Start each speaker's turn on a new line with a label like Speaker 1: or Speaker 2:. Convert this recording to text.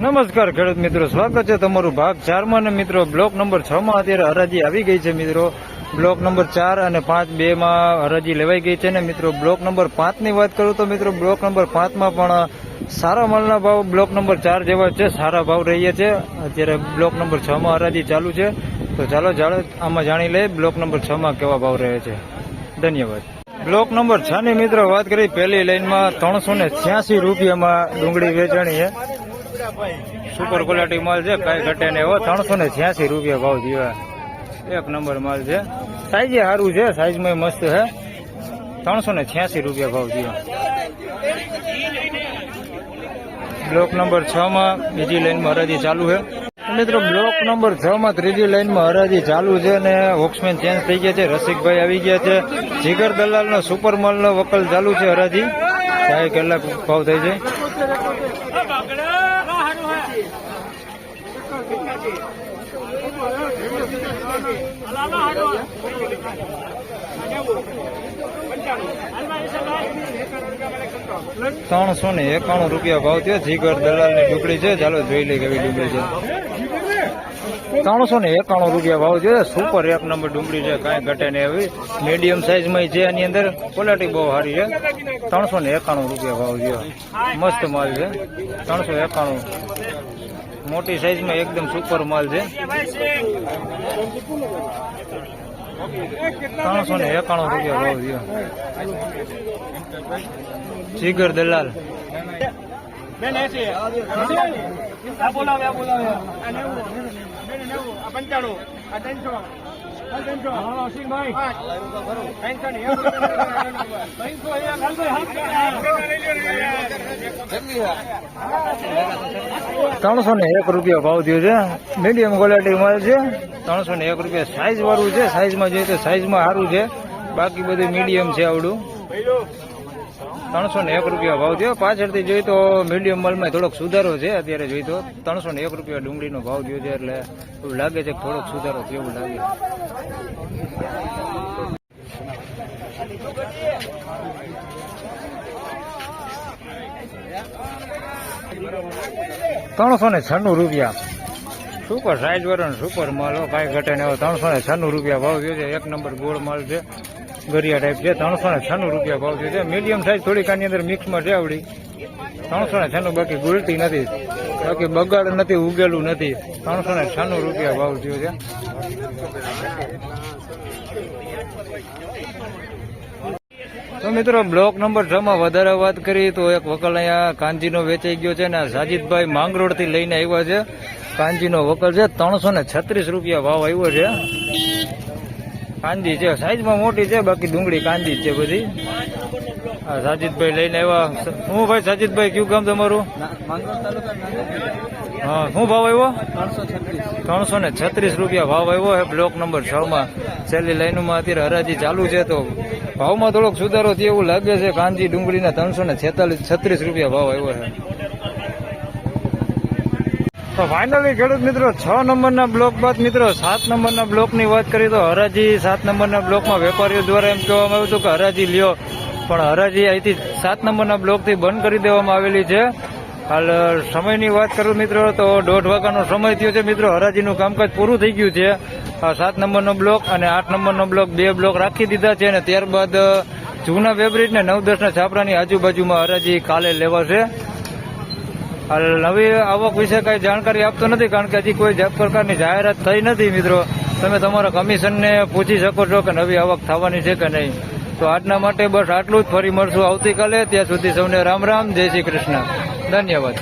Speaker 1: નમસ્કાર ખેડૂત મિત્રો, સ્વાગત છે તમારું ભાગ ચારમાં અને મિત્રો, બ્લોક નંબર છ માં અત્યારે હરાજી આવી ગઈ છે મિત્રો. બ્લોક નંબર ચાર અને પાંચ બે માં હરાજી લેવાઈ ગઈ છે ને મિત્રો, બ્લોક નંબર પાંચની વાત કરું તો મિત્રો, બ્લોક નંબર પાંચમાં પણ સારા માલના ભાવ બ્લોક નંબર ચાર જેવા છે, સારા ભાવ રહીએ છે. અત્યારે બ્લોક નંબર છ માં હરાજી ચાલુ છે. તો ચાલો આમાં જાણી લઈએ બ્લોક નંબર છ માં કેવા ભાવ રહે છે. ધન્યવાદ. બ્લોક નંબર છ ની મિત્રો વાત કરી, પહેલી લાઈનમાં ત્રણસો ને છ્યાસી રૂપિયામાં ડુંગળી વેચાણી છે. સુપર ક્વોલિટી માલ છે કઈ ઘટે ને એવો ત્રણસો ને છ્યાસી રૂપિયા ભાવ જીવા એક નંબર માલ છે. સાઈઝ સારું છે સાઈઝમાં મસ્ત છે. ત્રણસો ને છ્યાસી રૂપિયા ભાવ જીવા બ્લોક નંબર છ માં બીજી લાઈનમાં હરાજી ચાલુ છે. મિત્રો બ્લોક નંબર છ માં ત્રીજી લાઈનમાં હરાજી ચાલુ છે અને વોક્સમેન ચેન્જ થઈ ગયા છે. રસિકભાઈ આવી ગયા છે. જીગર દલાલનો સુપર માલનો વકલ ચાલુ છે હરાજી. ચાય કલાક ભાવ થઈ છે ત્રણસો ને એકાણું રૂપિયા ભાવ થયો. જીગર દલાલની ડુકડી છે. ચાલો જોઈ લઈ કેવી ડુકડી છે. ત્રણસો ને એકાણું રૂપિયા ભાવ છે સુપર એક નંબર ડુંગળી છે કાંઈ ઘટે નહીં એવી મીડિયમ સાઇઝમાં છે એની અંદર ક્વોલિટી બહુ સારી છે ત્રણસો ને એકાણું રૂપિયા ભાવ છે મસ્ત માલ છે ત્રણસો એકાણું મોટી સાઈઝમાં એકદમ સુપર માલ છે ત્રણસો ને એકાણું રૂપિયા ભાવ છે જીગર દલાલ
Speaker 2: બેન એસી આ બોલાવે બોલાવે આ ત્રણસો ને એક
Speaker 1: રૂપિયા ભાવ થયો છે. મીડિયમ ક્વોલિટી માલ છે. ત્રણસો ને એક રૂપિયા સાઈઝ વાળું છે. સાઈઝમાં જોઈએ તો સાઈઝમાં સારું છે. બાકી બધું મીડિયમ છે આવડું. ત્રણસો ને એક રૂપિયા ભાવ થયો. પાછળથી જોઈ તો મીડિયમ માલમાં થોડોક સુધારો છે, અત્યારે જોઈ તો ત્રણસો ને એક રૂપિયા ડુંગળીનો ભાવ થયો છે, એટલે એવું લાગે છે થોડોક સુધારો થયો એવું લાગે. ત્રણસો ને છન્નું રૂપિયા. સુપર સાઈઝ વાળો સુપર માલ કાંઈ ઘટે ને ત્રણસો ને છન્નું રૂપિયા ભાવ થયો છે. એક નંબર ગોળ માલ છે. ગરિયા ટાઈપ છે. ત્રણસો ને છન્નું રૂપિયા ભાવ થયો છે. મીડિયમ સાઈઝ થોડીક આની અંદર મિક્સમાં છે આવડી. ત્રણસો ને છન્નું, બાકી ગુલટી નથી. બાકી બગાડ નથી, ઉગેલું નથી. ત્રણસો ને છન્નું રૂપિયા ભાવ થયો છે. તો મિત્રો બ્લોક નંબર છ માં વધારે વાત કરી તો એક વકલ અહીંયા કાંજીનો વેચાઈ ગયો છે ને સાજીદભાઈ માંગરોળથી લઈને આવ્યા છે. કાંજીનો વકલ છે, ત્રણસો ને છત્રીસ રૂપિયા ભાવ આવ્યો છે. કાંજી છે, સાઈઝમાં મોટી છે, બાકી ડુંગળી કાંજી છે બધી. સાજીદભાઈ લઈને આવ્યા. હું ભાઈ સાજીદભાઈ, કયું ગામ તમારું? હા, શું ભાવ આવ્યો? ત્રણસો ને છત્રીસ રૂપિયા ભાવ આવ્યો છે બ્લોક નંબર છ માં. છેલ્લી લાઈનમાં અત્યારે હરાજી ચાલુ છે તો ભાવમાં થોડોક સુધારો થયો એવું લાગે છે. કાંજી ડુંગળીના ત્રણસો ને છેતાલીસ, છત્રીસ રૂપિયા ભાવ આવ્યો છે તો ફાઇનલી ખેડૂત મિત્રો, છ નંબરના બ્લોક બાદ મિત્રો, સાત નંબરના બ્લોકની વાત કરીએ તો હરાજી સાત નંબરના બ્લોકમાં વેપારીઓ દ્વારા એમ કહેવામાં આવ્યું હતું કે હરાજી લ્યો. પણ હરાજી અહીંથી સાત નંબરના બ્લોકથી બંધ કરી દેવામાં આવેલી છે. હાલ સમયની વાત કરું મિત્રો, તો દોઢ વાગ્યાનો સમય થયો છે. મિત્રો, હરાજીનું કામકાજ પૂરું થઈ ગયું છે. સાત નંબરનો બ્લોક અને આઠ નંબરનો બ્લોક બે બ્લોક રાખી દીધા છે અને ત્યારબાદ જૂના વેબ્રિજ ને નવ દસના છાપરાની આજુબાજુમાં હરાજી કાલે લેવાશે. હાલ, નવી આવક વિશે કઈ જાણકારી આપતો નથી, કારણ કે હજી કોઈ પ્રકારની જાહેરાત થઈ નથી, મિત્રો. તમે તમારા કમિશનને પૂછી શકો છો કે નવી આવક થવાની છે કે નહીં. તો આજના માટે બસ આટલું જ. ફરી મળશું આવતીકાલે. ત્યાં સુધી સૌને રામ રામ. જય શ્રી કૃષ્ણ. ધન્યવાદ.